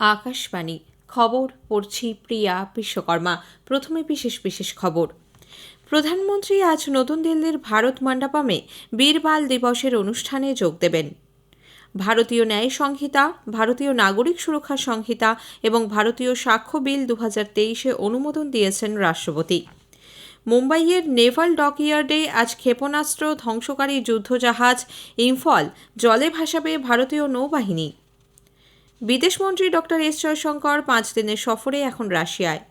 আকাশবাণী। খবর পড়ছি প্রিয়া বিশ্বকর্মা। প্রথমে বিশেষ বিশেষ খবর। প্রধানমন্ত্রী আজ নতুন দিল্লির ভারত মণ্ডপমে বীরবাল দিবসের অনুষ্ঠানে যোগ দেবেন। ভারতীয় ন্যায় সংহিতা, ভারতীয় নাগরিক সুরক্ষা সংহিতা এবং ভারতীয় সাক্ষ্য বিল দু হাজার তেইশে অনুমোদন দিয়েছেন রাষ্ট্রপতি। মুম্বাইয়ের নেভাল ডকইয়ার্ডে আজ ক্ষেপণাস্ত্র ধ্বংসকারী যুদ্ধজাহাজ ইম্ফল জলে ভাসাবে ভারতীয় নৌবাহিনী। বিদেশমন্ত্রী ডক্টর এস জয়শঙ্কর পাঁচ দিনের সফরে এখন রাশিয়ায়।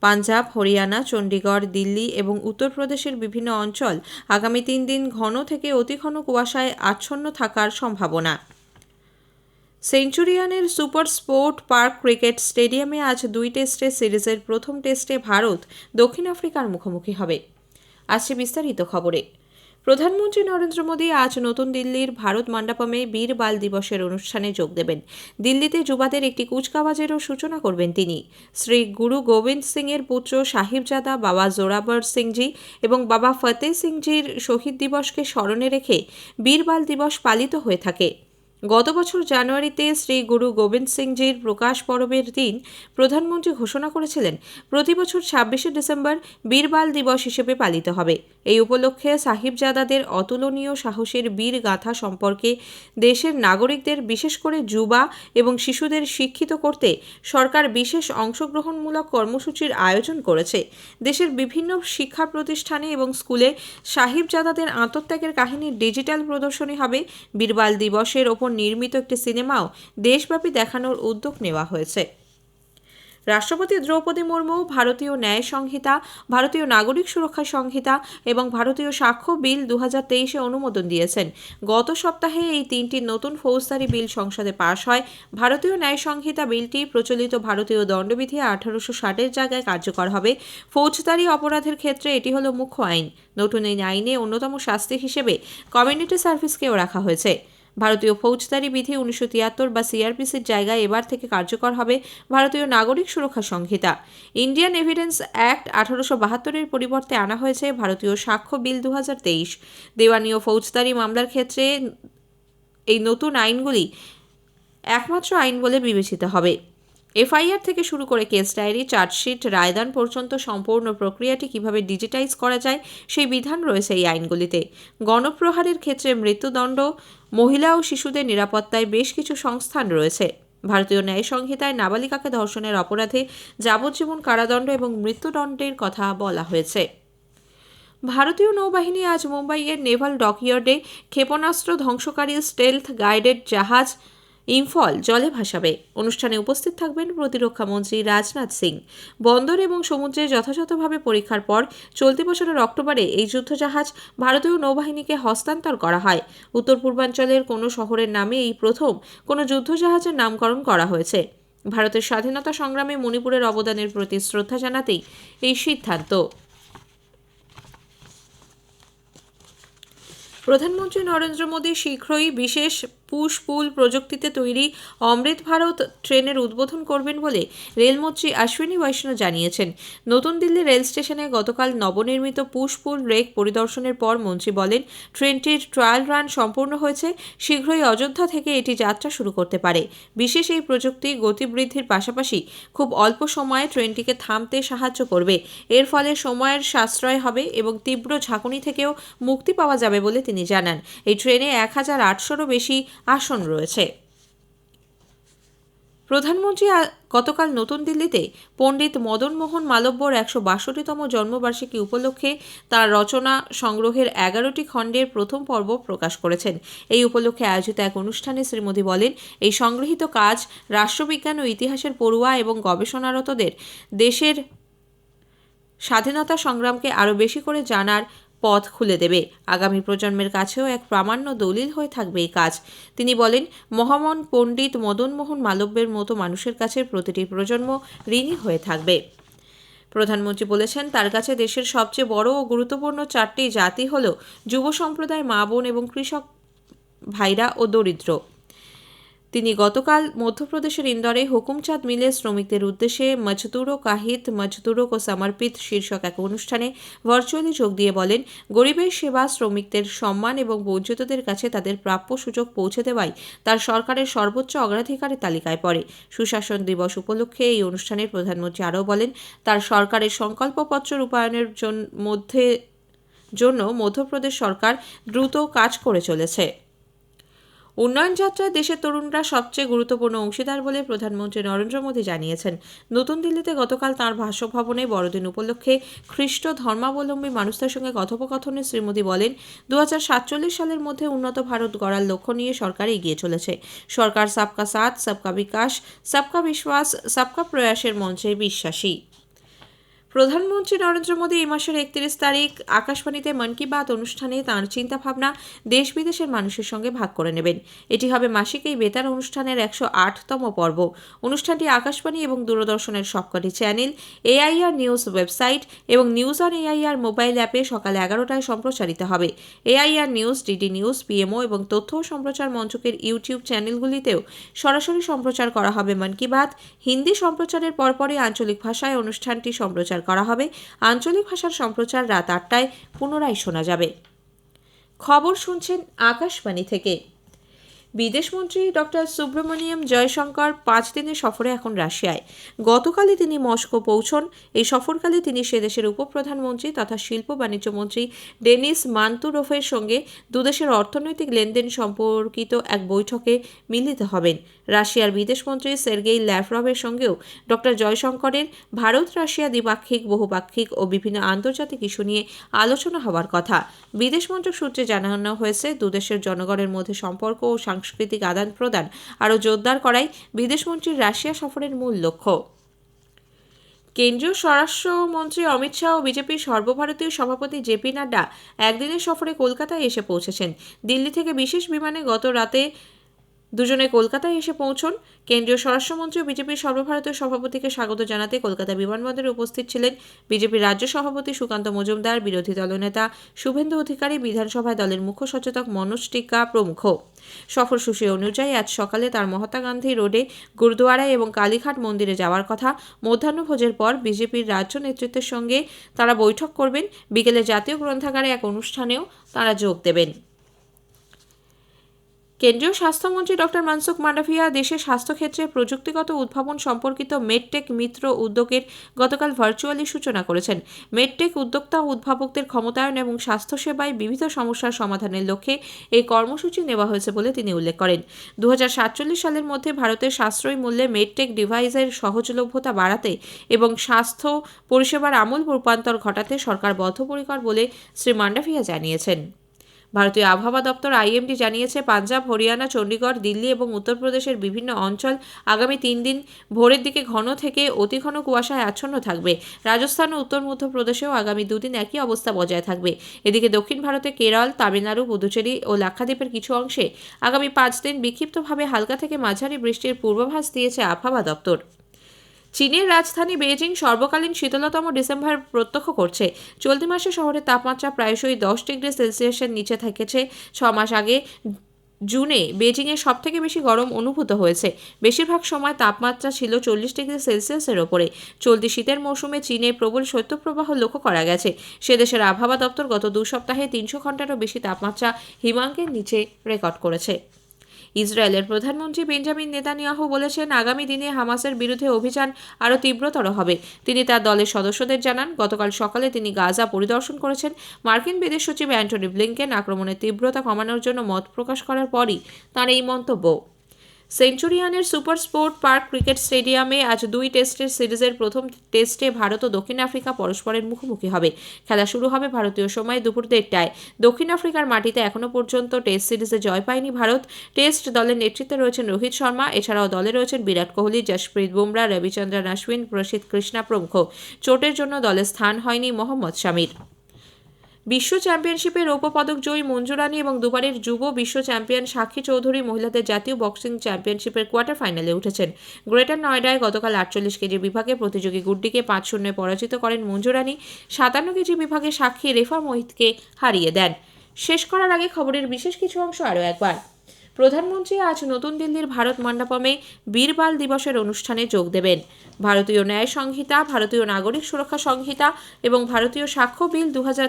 পাঞ্জাব, হরিয়ানা, চণ্ডীগড়, দিল্লি এবং উত্তরপ্রদেশের বিভিন্ন অঞ্চল আগামী তিন দিন ঘন থেকে অতি ঘন কুয়াশায় আচ্ছন্ন থাকার সম্ভাবনা। সেঞ্চুরিয়ানের সুপার স্পোর্ট পার্ক ক্রিকেট স্টেডিয়ামে আজ দুই টেস্টের সিরিজের প্রথম টেস্টে ভারত দক্ষিণ আফ্রিকার মুখোমুখি হবে। আসছে বিস্তারিত খবরে। প্রধানমন্ত্রী নরেন্দ্র মোদী আজ নতুন দিল্লির ভারত মণ্ডপমে বীর বাল দিবসের অনুষ্ঠানে যোগ দেবেন। দিল্লিতে যুবাদের একটি কুচকাওয়াজেরও সূচনা করবেন তিনি। শ্রী গুরু গোবিন্দ সিংয়ের পুত্র সাহিবজাদা বাবা জোরাবর সিংজি এবং বাবা ফতেহ সিংজির শহীদ দিবসকে স্মরণে রেখে বীরবাল দিবস পালিত হয়ে থাকে। গত বছর জানুয়ারিতে শ্রী গুরু গোবিন্দ সিংজির প্রকাশ পরবের দিন প্রধানমন্ত্রী ঘোষণা করেছিলেন, প্রতি বছর ছাব্বিশে ডিসেম্বর বীরবাল দিবস হিসেবে পালিত হবে। এই উপলক্ষে সাহিবজাদাদের অতুলনীয় সাহসের বীর গাথা সম্পর্কে দেশের নাগরিকদের বিশেষ করে যুবা এবং শিশুদের শিক্ষিত করতে সরকার বিশেষ অংশগ্রহণমূলক কর্মসূচির আয়োজন করেছে। দেশের বিভিন্ন শিক্ষা প্রতিষ্ঠানে এবং স্কুলে সাহিবজাদাদের আত্মত্যাগের কাহিনীর ডিজিটাল প্রদর্শনী হবে। বীরবাল দিবসের ওপর নির্মিত একটি সিনেমাও দেশব্যাপী দেখানোর উদ্যোগ নেওয়া হয়েছে। রাষ্ট্রপতি দ্রৌপদী মুর্মু, ভারতীয় ন্যায় সংহিতা, ভারতীয় নাগরিক সুরক্ষা সংহিতা এবং ভারতীয় সাক্ষ্য বিল দু হাজার তেইশে অনুমোদন দিয়েছেন। গত সপ্তাহে এই তিনটি নতুন ফৌজদারি বিল সংসদে পাশ হয়। ভারতীয় ন্যায় সংহিতা বিলটি প্রচলিত ভারতীয় দণ্ডবিধি আঠারোশো ষাটের জায়গায় কার্যকর হবে। ফৌজদারি অপরাধের ক্ষেত্রে এটি হলো মুখ্য আইন। নতুন এই আইনে অন্যতম শাস্তি হিসেবে কমিউনিটি সার্ভিসকেও রাখা হয়েছে। ভারতীয় ফৌজদারি বিধি উনিশশো তিয়াত্তর বা সিআরপিসির জায়গায় এবার থেকে কার্যকর হবে ভারতীয় নাগরিক সুরক্ষা সংহিতা। ইন্ডিয়ান এভিডেন্স অ্যাক্ট আঠারোশো বাহাত্তরের পরিবর্তে আনা হয়েছে ভারতীয় সাক্ষ্য বিল দু হাজার তেইশ। দেওয়ানি ও ফৌজদারি মামলার ক্ষেত্রে এই নতুন আইনগুলি একমাত্র আইন বলে বিবেচিত হবে। এফআইআর থেকে শুরু করে কেস ডায়েরি, চার্জশিট, রায়দান পর্যন্ত সম্পূর্ণ প্রক্রিয়াটি কীভাবে ডিজিটাইজ করা যায়, সেই বিধান রয়েছে এই আইনগুলিতে। গণপ্রহারের ক্ষেত্রে মৃত্যুদণ্ড, মহিলা ও শিশুদের নিরাপত্তায় বেশ কিছু সংস্থান রয়েছে। ভারতীয় ন্যায় সংহিতায় নাবালিকাকে ধর্ষণের অপরাধে যাবজ্জীবন কারাদণ্ড এবং মৃত্যুদণ্ডের কথা বলা হয়েছে। ভারতীয় নৌবাহিনী আজ মুম্বাইয়ের নেভাল ডকইয়ার্ডে ক্ষেপণাস্ত্র ধ্বংসকারী স্টেলথ গাইডেড জাহাজ ইম্ফল জলে ভাসাবে। অনুষ্ঠানে উপস্থিত থাকবেন প্রতিরক্ষা মন্ত্রী রাজনাথ সিং। বন্দর এবং সমুদ্রে যথাযথভাবে পরীক্ষার পর চলতি বছরের অক্টোবরে এই যুদ্ধজাহাজ ভারতীয় নৌবাহিনীকে হস্তান্তর করা হয়। উত্তর পূর্বাঞ্চলের কোনো শহরের নামে এই প্রথম কোনো যুদ্ধজাহাজের নামকরণ করা হয়েছে। ভারতের স্বাধীনতা সংগ্রামে মণিপুরের অবদানের প্রতি শ্রদ্ধা জানাতেই এই সিদ্ধান্ত। প্রধানমন্ত্রী নরেন্দ্র মোদী শীঘ্রই বিশেষ পুশ পুল প্রযুক্তিতে তৈরি অমৃত ভারত ট্রেনের উদ্বোধন করবেন বলে রেলমন্ত্রী অশ্বিনী বৈষ্ণব জানিয়েছেন। নতুন দিল্লি রেল স্টেশনে গতকাল নবনির্মিত পুশ পুল রেক পরিদর্শনের পর মন্ত্রী বলেন, ট্রেনটির ট্রায়াল রান সম্পূর্ণ হয়েছে, শীঘ্রই অযোধ্যা থেকে এটি যাত্রা শুরু করতে পারে। বিশেষ এই প্রযুক্তি গতি বৃদ্ধির পাশাপাশি খুব অল্প সময়ে ট্রেনটিকে থামতে সাহায্য করবে। এর ফলে সময়ের সাশ্রয় হবে এবং তীব্র ঝাঁকুনি থেকেও মুক্তি পাওয়া যাবে বলে তিনি জানান। এই ট্রেনে এক হাজার আটশোরও বেশি আসন রয়েছে। প্রধানমন্ত্রী গতকাল নতুন দিল্লিতে পণ্ডিত মদন মোহন মালব্যর একশো বাষট্টিতম জন্মবার্ষিকী উপলক্ষে তার রচনা সংগ্রহের এগারোটি খণ্ডের প্রথম পর্ব প্রকাশ করেছেন। এই উপলক্ষে আয়োজিত এক অনুষ্ঠানে শ্রী মোদী বলেন, এই সংগৃহীত কাজ রাষ্ট্রবিজ্ঞান ও ইতিহাসের পড়ুয়া এবং গবেষণারতদের দেশের স্বাধীনতা সংগ্রামকে আরও বেশি করে জানার পথ খুলে দেবে। আগামী প্রজন্মের কাছেও এক প্রামাণ্য দলিল হয়ে থাকবে এই কাজ। তিনি বলেন, মহামন পণ্ডিত মদনমোহন মালব্যের মতো মানুষের কাছে প্রতিটি প্রজন্ম ঋণী হয়ে থাকবে। প্রধানমন্ত্রী বলেছেন, তার কাছে দেশের সবচেয়ে বড় ও গুরুত্বপূর্ণ চারটি জাতি হল যুব সম্প্রদায়, মা বোন এবং কৃষক ভাইরা ও দরিদ্র। তিনি গতকাল মধ্যপ্রদেশের ইন্দোরে হুকুমচাঁদ মিলে শ্রমিকদের উদ্দেশ্যে মজদুরো কাহিত মজদুরো ও সমর্পিত শীর্ষক এক অনুষ্ঠানে ভার্চুয়ালি যোগ দিয়ে বলেন, গরিবের সেবা শ্রমিকদের সম্মান এবং বঞ্চিতদের কাছে তাদের প্রাপ্য সুযোগ পৌঁছে দেওয়াই তার সরকারের সর্বোচ্চ অগ্রাধিকারের তালিকায় পড়ে। সুশাসন দিবস উপলক্ষে এই অনুষ্ঠানে প্রধানমন্ত্রী আরও বলেন, তার সরকারের সংকল্পপত্র রূপায়ণের মধ্যে, জন্য মধ্যপ্রদেশ সরকার দ্রুত কাজ করে চলেছে। উন্নয়ন যাত্রায় দেশের তরুণরা সবচেয়ে গুরুত্বপূর্ণ অংশীদার বলে প্রধানমন্ত্রী নরেন্দ্র মোদী জানিয়েছেন। নতুন দিল্লিতে গতকাল তাঁর বাসভবনে বড়দিন উপলক্ষে খ্রিস্ট ধর্মাবলম্বী মানুষদের সঙ্গে কথোপকথনে শ্রী মোদী বলেন দু হাজার সাতচল্লিশ সালের মধ্যে উন্নত ভারত গড়ার লক্ষ্য নিয়ে সরকার এগিয়ে চলেছে। সরকার সবকা সাথ, সবকা বিকাশ, সবকা বিশ্বাস, সবকা প্রয়াসের মঞ্চে বিশ্বাসী। প্রধানমন্ত্রী নরেন্দ্র মোদী এই মাসের একত্রিশ তারিখ আকাশবাণীতে মন কি বাত অনুষ্ঠানে তাঁর চিন্তাভাবনা দেশ বিদেশের মানুষের সঙ্গে ভাগ করে নেবেন। এটি হবে মাসিক এই বেতার অনুষ্ঠানের একশো আটতম পর্ব। অনুষ্ঠানটি আকাশবাণী এবং দূরদর্শনের সবকটি চ্যানেল, এআইআর নিউজ ওয়েবসাইট এবং নিউজ অন এআইআর মোবাইল অ্যাপে সকাল এগারোটায় সম্প্রচারিত হবে। AIR news, DD news, PMO এবং তথ্য সম্প্রচার মঞ্চকের ইউটিউব চ্যানেলগুলিতেও সরাসরি সম্প্রচার করা হবে মন কি বাত। হিন্দি সম্প্রচারের পরপরই আঞ্চলিক ভাষায় অনুষ্ঠানটি সম্প্রচার করা হবে। আঞ্চলিক ভাষার সম্প্রচার রাত আটটায় পুনরায় শোনা যাবে। খবর শুনছেন আকাশবাণী থেকে। বিদেশমন্ত্রী ডক্টর সুব্রমণিয়াম জয়শঙ্কর পাঁচ দিনের সফরে এখন রাশিয়ায়। গতকালই তিনি মস্কো পৌঁছন। এই সফরকালে তিনি সে দেশের উপপ্রধানমন্ত্রী তথা শিল্প বাণিজ্য মন্ত্রী ডেনিস মান্তুরোফের সঙ্গে দুদেশের অর্থনৈতিক লেনদেন সম্পর্কিত এক বৈঠকে মিলিত হবেন। রাশিয়ার বিদেশমন্ত্রী সের্গেই ল্যাভরভের সঙ্গেও ডক্টর জয়শঙ্করের ভারত রাশিয়া দ্বিপাক্ষিক, বহুপাক্ষিক ও বিভিন্ন আন্তর্জাতিক ইস্যু নিয়ে আলোচনা হওয়ার কথা। বিদেশ মন্ত্রক সূত্রে জানানো হয়েছে, দুদেশের জনগণের মধ্যে সম্পর্ক ও সাংস্কৃতিক আদান প্রদান আরও জোরদার করাই বিদেশমন্ত্রীর রাশিয়া সফরের মূল লক্ষ্য। কেন্দ্রীয় স্বরাষ্ট্রমন্ত্রী অমিত শাহ ও বিজেপির সর্বভারতীয় সভাপতি জেপি নাড্ডা একদিনের সফরে কলকাতায় এসে পৌঁছেছেন। দিল্লি থেকে বিশেষ বিমানে গত রাতে দুজনে কলকাতায় এসে পৌঁছন। কেন্দ্রীয় স্বরাষ্ট্রমন্ত্রী ও বিজেপির সর্বভারতীয় সভাপতিকে স্বাগত জানাতে কলকাতা বিমানবন্দরে উপস্থিত ছিলেন বিজেপির রাজ্য সভাপতি সুকান্ত মজুমদার, বিরোধী দলনেতা শুভেন্দু অধিকারী, বিধানসভায় দলের মুখ্য সচেতক মনোজ টিকা প্রমুখ। সফরসূচি অনুযায়ী আজ সকালে তার মহাত্মা গান্ধী রোডে গুরুদুয়ারায় এবং কালীঘাট মন্দিরে যাওয়ার কথা। মধ্যাহ্নভোজের পর বিজেপির রাজ্য নেতৃত্বের সঙ্গে তারা বৈঠক করবেন। বিকেলে জাতীয় গ্রন্থাগারে এক অনুষ্ঠানেও তারা যোগ দেবেন। কেন্দ্রীয় স্বাস্থ্যমন্ত্রী ডক্টর মানসুখ মান্ডাভিয়া দেশের স্বাস্থ্যক্ষেত্রে প্রযুক্তিগত উদ্ভাবন সম্পর্কিত মেডটেক মিত্র উদ্যোগের গতকাল ভার্চুয়ালি সূচনা করেছেন। মেডটেক উদ্যোক্তা, উদ্ভাবকদের ক্ষমতায়ন এবং স্বাস্থ্যসেবায় বিবিধ সমস্যার সমাধানের লক্ষ্যে এই কর্মসূচি নেওয়া হয়েছে বলে তিনি উল্লেখ করেন। দু হাজার সাতচল্লিশ সালের মধ্যে ভারতের সাশ্রয়ী মূল্যে মেডটেক ডিভাইসের সহজলভ্যতা বাড়াতে এবং স্বাস্থ্য পরিষেবার আমূল রূপান্তর ঘটাতে সরকার বদ্ধপরিকর বলে শ্রী মান্ডাভিয়া জানিয়েছেন। ভারতীয় আবহাওয়া দপ্তর আইএমডি জানিয়েছে, পাঞ্জাব, হরিয়ানা, চণ্ডীগড়, দিল্লি এবং উত্তরপ্রদেশের বিভিন্ন অঞ্চল আগামী তিন দিন ভোরের দিকে ঘন থেকে অতি ঘন কুয়াশায় আচ্ছন্ন থাকবে। রাজস্থান ও উত্তর মধ্যপ্রদেশেও আগামী দুদিন একই অবস্থা বজায় থাকবে। এদিকে দক্ষিণ ভারতে কেরল, তামিলনাড়ু, পুদুচেরি ও লাক্ষাদ্বীপের কিছু অংশে আগামী পাঁচ দিন বিক্ষিপ্তভাবে হালকা থেকে মাঝারি বৃষ্টির পূর্বাভাস দিয়েছে আবহাওয়া দপ্তর। চীনের রাজধানী বেইজিং সর্বকালীন শীতলতম ডিসেম্বর প্রত্যক্ষ করছে। চলতি মাসে শহরের তাপমাত্রা প্রায়শই দশ ডিগ্রি সেলসিয়াসের নিচে থেকেছে। ছ মাস আগে জুনে বেজিংয়ে সবথেকে বেশি গরম অনুভূত হয়েছে। বেশিরভাগ সময় তাপমাত্রা ছিল চল্লিশ ডিগ্রি সেলসিয়াসের ওপরে। চলতি শীতের মৌসুমে চীনে প্রবল শৈত্যপ্রবাহ লক্ষ্য করা গেছে। সে দেশের আবহাওয়া দপ্তর গত দু সপ্তাহে তিনশো ঘন্টারও বেশি তাপমাত্রা হিমাঙ্কের নিচে রেকর্ড করেছে। ইসরায়েলের প্রধানমন্ত্রী বেঞ্জামিন নেতানিয়াহু বলেছেন, আগামী দিনে হামাসের বিরুদ্ধে অভিযান আরও তীব্রতর হবে। তিনি তার দলের সদস্যদের জানান, গতকাল সকালে তিনি গাজা পরিদর্শন করেছেন। মার্কিন বিদেশ সচিব অ্যান্টনি ব্লিংকেন আক্রমণের তীব্রতা কমানোর জন্য মত প্রকাশ করার পরই তার এই মন্তব্য। সেঞ্চুরিয়ানের সুপার স্পোর্ট পার্ক ক্রিকেট স্টেডিয়ামে আজ দুই টেস্টের সিরিজের প্রথম টেস্টে ভারত ও দক্ষিণ আফ্রিকা পরস্পরের মুখোমুখি হবে। খেলা শুরু হবে ভারতীয় সময় দুপুর দেড়টায়। দক্ষিণ আফ্রিকার মাটিতে এখনও পর্যন্ত টেস্ট সিরিজে জয় পায়নি ভারত। টেস্ট দলের নেতৃত্বে রয়েছেন রোহিত শর্মা, এছাড়াও দলে রয়েছেন বিরাট কোহলি জশপ্রীত বুমরা, রবিচন্দ্রন অশ্বিন প্রসিদ্ধ কৃষ্ণা প্রমুখ। চোটের জন্য দলে স্থান হয়নি মোহাম্মদ শামির। বিশ্ব চ্যাম্পিয়নশিপে রৌপ্য পদক জয়ী মঞ্জু রানী এবং দুবারের যুব বিশ্ব চ্যাম্পিয়ন সাক্ষী চৌধুরী মহিলাদের জাতীয় বক্সিং চ্যাম্পিয়নশিপের কোয়ার্টার ফাইনালে উঠেছেন। গ্রেটার নয়ডায় গতকাল আটচল্লিশ কেজি বিভাগে প্রতিযোগী গুড্ডিকে পাঁচ শূন্যে পরাজিত করেন মঞ্জুরানি সাতান্ন কেজি বিভাগে সাক্ষী রেফা মোহিতকে হারিয়ে দেন। শেষ করার আগে খবরের বিশেষ কিছু অংশ আরও একবার। প্রধানমন্ত্রী আজ নতুন দিল্লির ভারত মণ্ডপমে বীরবাল দিবসের অনুষ্ঠানে যোগ দেবেন। ভারতীয় ন্যায় সংহিতা, ভারতীয় নাগরিক সুরক্ষা সংহিতা এবং ভারতীয় সাক্ষ্য বিল দু হাজার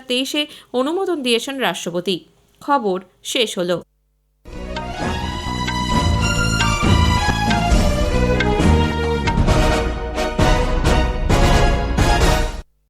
অনুমোদন দিয়েছেন রাষ্ট্রপতি। খবর শেষ হলো।